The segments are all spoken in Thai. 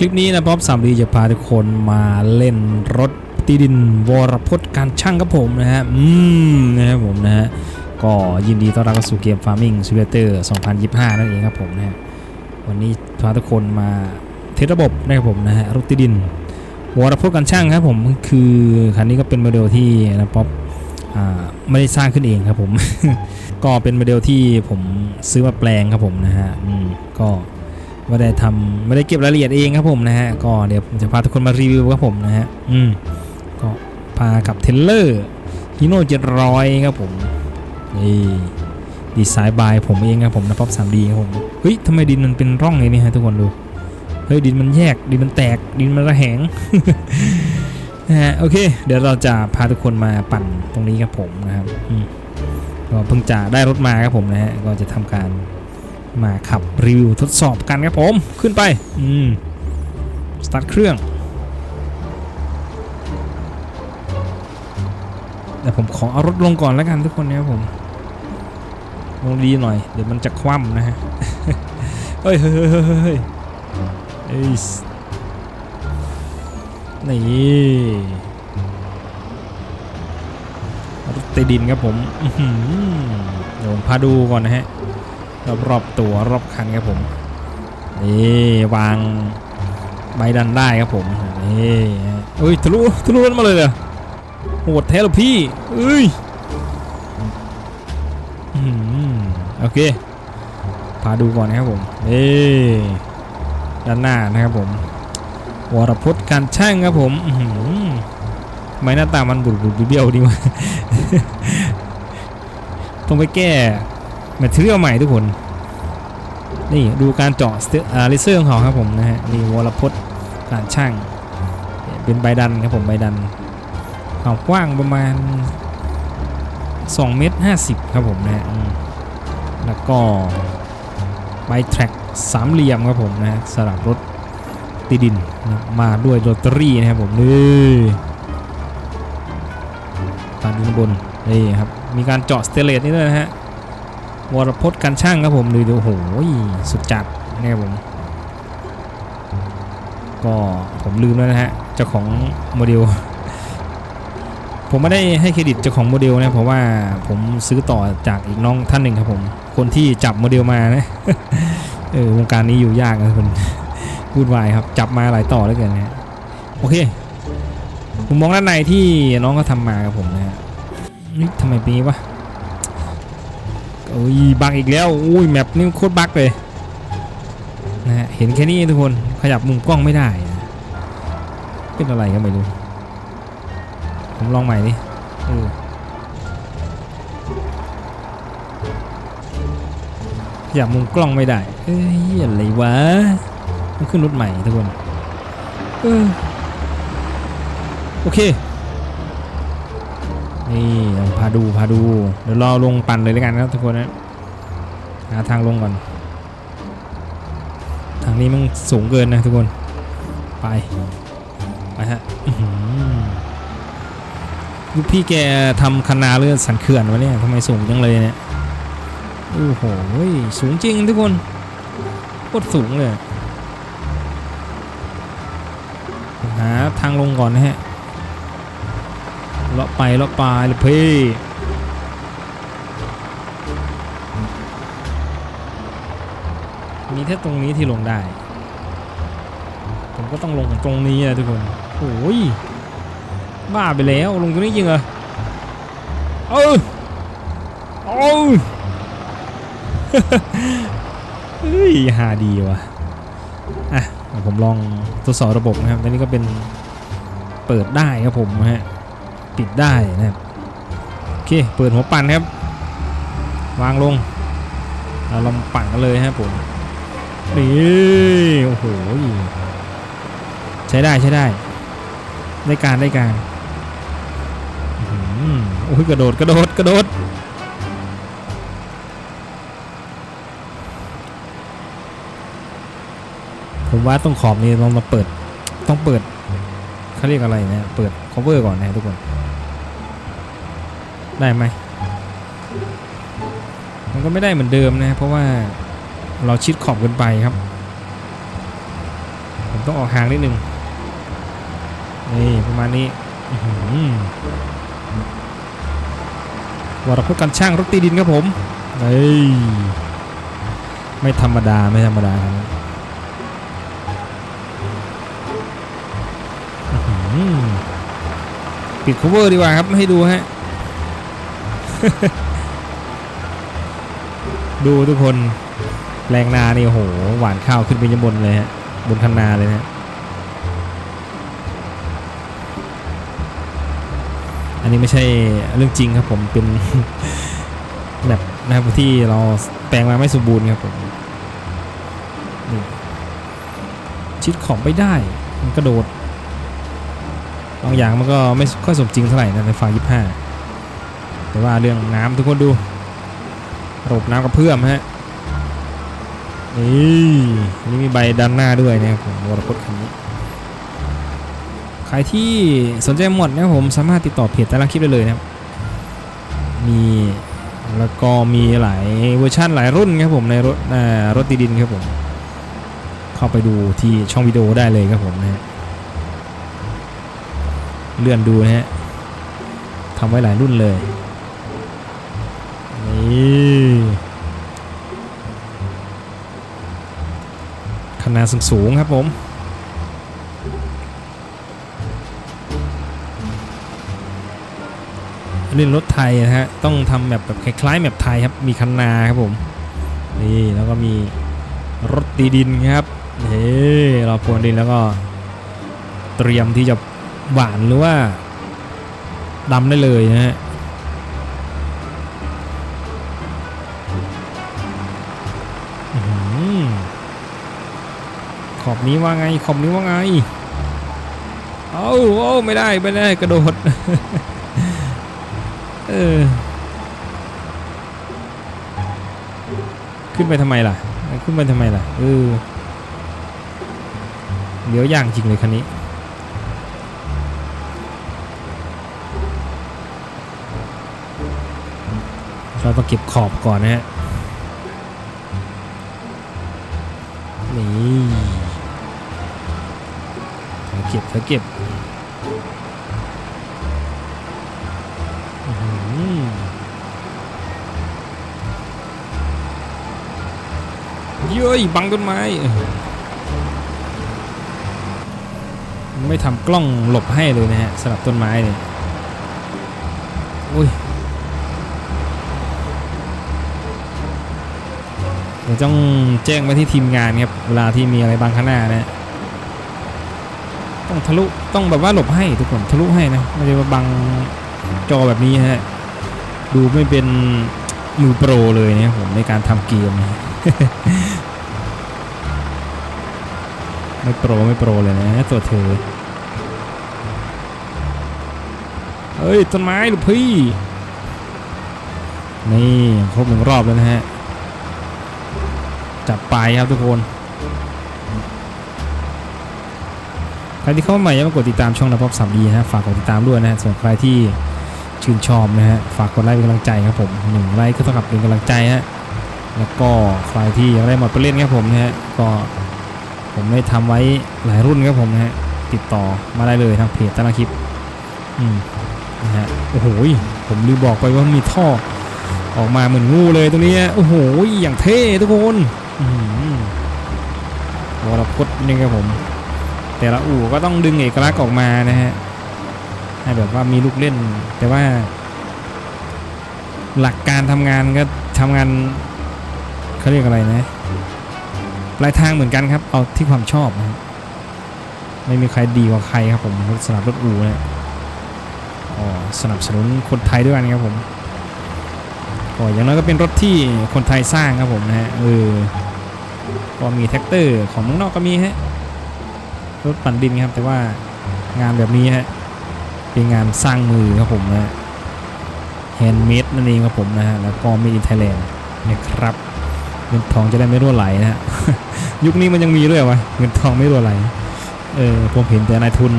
ลิปนี้นะบ๊อบสามดีจะพาทุกคนมาเล่นรถตีดินวรพจน์การช่างครับผมนะฮะ อืมนะครับผมนะฮะ ก็ยินดีต้อนรับเข้าสู่เกม Farming Simulator 2025 นั่นเองครับผมนะฮะ วันนี้พาทุกคนมาเทสระบบนะครับผมนะฮะ รถตีดินวรพจน์การช่างครับผม คือคันนี้ก็เป็นโมเดลที่นะป๊อบไม่ได้สร้างขึ้นเองครับผม ก็เป็นโมเดลที่ผมซื้อมาแปลงครับผมนะฮะอืมก็ ไม่ได้ทำไม่ได้เก็บรายละเอียดเองครับผมนะฮะก็เดี๋ยวผมจะพาทุกคนมารีวิวครับผมนะฮะอืมก็พากับเทเลอร์ฮีโน่เจ็ดร้อยครับผมนี่ดีไซน์บายผมเองครับผมนะป๊อปสามดีครับผมเฮ้ยทำไมดินมันเป็นร่องเลยนี่ฮะทุกคนดูเฮ้ยดินมันแยกดินมันแตกดินมันระแหงนะฮะโอเค เดี๋ยวเราจะพาทุกคนมาปั่นตรงนี้ครับผมนะครับก็เพิ่งจะได้รถมาครับผมนะฮะก็จะทำการ มาขับรีวิวทดสอบกันครับผม ขึ้นไป อืม สตาร์ทเครื่องเดี๋ยวผมขอเอารถลงก่อนแล้วกันทุกคนนะครับผม ลงดีหน่อย เดี๋ยวมันจะคว่ำนะฮะ เฮ้ยเฮ้ยเฮ้ยเฮ้ยนี่รถใต้ดินครับผมเดี๋ยวผมพาดูก่อนนะฮะ รอบๆตัวรอบคันครับผมนี่วางใบดันได้ครับผมนี่เอ้ยทะลุทะลุรถมาเลยเหรอโหดแท้เลยพี่เอ้ยโอเคพาดูก่อนนะครับผมนี่ด้านหน้านะครับผมวรพจน์การช่างครับผมไม่หน้าตามันบุบบุบเบี้ยวดีวะต้องไปแก้ แมทเทียลใหม่ทุกคน นี่ดูการเจาะเลเซอร์ของเขาครับผมนะฮะนี่วอลพจน์การช่าง เป็นใบดันครับผมใบดันความกว้างประมาณ2เมตร50 ครับผมนะฮะแล้วก็ใบแทร็กสามเหลี่ยมครับผมนะฮะสลับรถติดินนะมาด้วยโรตารี่นะครับผมนี่ตานดูบนนี่ครับมีการเจาะสเตเลตนี่ด้วยนะฮะ วรพจน์กันช่างครับผมดูดูโหสุดจัดนี่รัผม ก็ผมลืมแล้วนะฮะเจ้าของโมเดล ผมไม่ได้ให้เครดิตเจ้าของโมเดลนะเพราะว่าผมซื้อต่อจากอีกน้องท่านหนึ่งครับผม คนที่จับโมเดลมานะเออวงการนี้อยู่ยากนะคุณพูดวายครับจับมาหลายต่อแล้วกันนะโอเค ผมมองด้านในที่น้องเขาทำมาครับผมนะฮะทำไมปีนี้วะ โอ้ยบักอีกแล้วอุ้ยแมปนี่โคตรบักเลยนะฮะเห็นแค่นี้ทุกคนขยับมุมกล้องไม่ได้นะเป็นอะไรก็ไม่รู้ผมลองใหม่ดิเขยับมุมกล้องไม่ได้เอ้ยอะไรวะขึ้นรถใหม่ทุกคนโอเค นี่พาดูพาดู เดี๋ยวรอลงปั่นเลยแล้วกันครับทุกคนนะหาทางลงก่อน ทางนี้มันสูงเกินนะทุกคน ไป ไปฮะลูกพี่แกทำคณาเลือดสันเขื่อนวะเนี่ยทำไมสูงจังเลยเนี่ย โอ้โห สูงจริงทุกคนโคตรสูงเลย หาทางลงก่อนนะฮะ เลาะไปเลาะไปเลยพี่มีแค่ตรงนี้ที่ลงได้ ผมก็ต้องลงตรงนี้นะทุกคนโอ้ยบ้าไปแล้วลงตรงนี้จริงเหรอเออเออเฮ้ยหาดีว่ะอะผมลองทดสอบระบบนะครับ ตอนนี้ก็เป็นเปิดได้ครับผมฮะ ปิดได้นะครับโอเคเปิดหัวปั่นครับ วางลงเราลองปั่นกันเลยครับผมนี่โอ้โหใช้ได้ใช้ได้ ได้การได้การอืมโอ้ยกระโดดกระโดดกระโดดผมว่าต้องขอบนี้ลองมาเปิดต้องเปิดเขาเรียกอะไรนะเปิดคอเวอร์ก่อนนะทุกคน ได้ไหมมันก็ไม่ได้เหมือนเดิมนะเพราะว่าเราชิดขอบเกินไปครับ ผมต้องออกห่างนิดนึงนี่ประมาณนี้วารพจน์กันช่างรถตีดินครับผมเฮ้ยไม่ธรรมดาไม่ธรรมดาครับปิดคัฟเวอร์ดีกว่าครับให้ดูฮะ ดูทุกคนแรงนานี่โอ้โหหวานข้าวขึ้นไปยังบนเลยฮะบนคันนาเลยนะอันนี้ไม่ใช่เรื่องจริงครับผมเป็นแบบนะครับที่เราแปลงมาไม่สมบูรณ์ครับผมชิดของไปได้ มันกระโดดบางอย่างมันก็ไม่ค่อยสมจริงเท่าไหร่นะในฟายี่ห้า แต่ว่าเรื่องน้ำทุกคนดูระบบน้ำกระเพื่อมฮะนี่นี่มีใบด้านหน้าด้วยนะครับผมวรพจน์คันนี้ใครที่สนใจหมดนะผมสามารถติดต่อเพจแต่ละคลิปได้เลยนะครับมีแล้วก็มีหลายเวอร์ชันหลายรุ่นครับผมในรถรถตีดินครับผมเข้าไปดูที่ช่องวิดีโอได้เลยครับผมนะฮะเลื่อนดูนะฮะทำไว้หลายรุ่นเลย นี่ขนาดสูงๆครับผม เล่นรถไทยนะฮะ ต้องทำแบบแบบคล้ายๆแบบไทยครับ มีคันนาครับผม นี่ แล้วก็มีรถตีดินครับ เฮ้เราพรวนดินแล้วก็เตรียมที่จะหวานหรือว่าดำได้เลยนะฮะ อบนี้ว่าไง ขอบนี้ว่าไง เอาเอ้าไม่ได้ ไม่ได้ กระโดด เออ ขึ้นไปทำไมล่ะ ขึ้นไปทำไมล่ะ เออ เดี๋ยวอย่างจริงเลยคันนี้เราต้องเก็บขอบก่อนนะฮะ นี่ เก็บเธอเก็บอื้อหือเย้ยบังต้นไม้ ไม่ทำกล้องหลบให้เลยนะฮะสำหรับต้นไม้เนี่ยอุ้ยเดี๋ยวต้องแจ้งไปที่ทีมงานครับ เวลาที่มีอะไรบางข้างหน้านะ ต้องทะลุต้องแบบว่าหลบให้ทุกคนทะลุให้นะไม่ใช่ว่าบังจอแบบนี้ฮะดูไม่เป็นมือโปรเลยนะครับผมในการทำเกมไม่โปรไม่โปรเลยนะตัวเธอเฮ้ยต้นไม้ลูกพี่ นี่ครบหนึ่งรอบแล้วนะฮะ จับไปครับทุกคน รที่เข้ามาใหม่อย่าลืมกดติดตามช่องนภพสามดีนะฝากกดติดตามด้วยนะส่วนใครที่ชื่นชอบนะฮะฝากกดไลค์เป็นกำลังใจครับผมหนึ่งไลค์ก็เท่ากับเป็นกำลังใจฮะแล้วก็ใครที่ยากได้หมดไปเล่นครับผมนะฮะก็ผมได้ทำไว้หลายรุ่นครับผมนะฮะติดต่อมาได้เลยทางเพจตนาคลิปอืมนะฮะโอ้โหผมลืมบอกไปว่ามีท่อออกมาเหมือนงูเลยตรงนี้โอ้โหอย่างเท่ทุกคนอื้อหือวรพจน์นี่ครับผม แต่ละอู่ก็ต้องดึงเอกลักษณ์ออกมานะฮะให้แบบว่ามีลูกเล่น แต่ว่า หลักการทำงานก็ทำงานเขาเรียกอะไรนะปลายทางเหมือนกันครับ เอาที่ความชอบนะไม่มีใครดีกว่าใครครับผมสำหรับรถอู่เนี่ยอ๋อสนับสนุนคนไทยด้วยกันครับผมก็อย่างน้อยก็เป็นรถที่คนไทยสร้างครับผมนะฮะเออก็มีแท็กเตอร์ของเมืองนอกก็มีฮะ รถปั่นดินครับ แต่ว่างานแบบนี้ฮะเป็นงานสร้างมือครับผมนะแฮนด์เมดนั่นเองครับผมนะฮะแล้วก็มีอินไทยแลนด์นะครับเงินทองจะได้ไม่รั่วไหลนะฮะยุคนี้มันยังมีด้วยวะเงินทองไม่รั่วไหลเออผมเห็นแต่นายทุน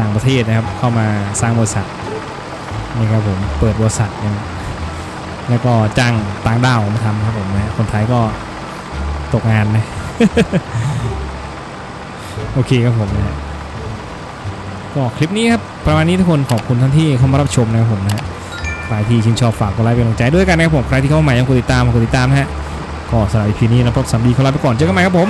ต่างประเทศนะครับ เข้ามาสร้างบริษัทนี่ครับผมเปิดบริษัทเนี่ยแล้วก็จ้างต่างด้าวมาทำครับผมนะคนไทยก็ตกงานนะ โอเคครับผมนะฮะก็คลิปนี้ครับประมาณนี้ทุกคนขอบคุณท่านที่เข้ามารับชมนะครับผมนะฮะใครที่ชื่นชอบฝากกดไลค์เป็นกำลังใจด้วยกันนะครับผมใครที่เข้ามาใหม่ยังกดติดตามกดติดตามนะฮะก็สำหรับ EP นี้นะครับสามดีขอลาไปก่อนเจอกันใหม่ครับผม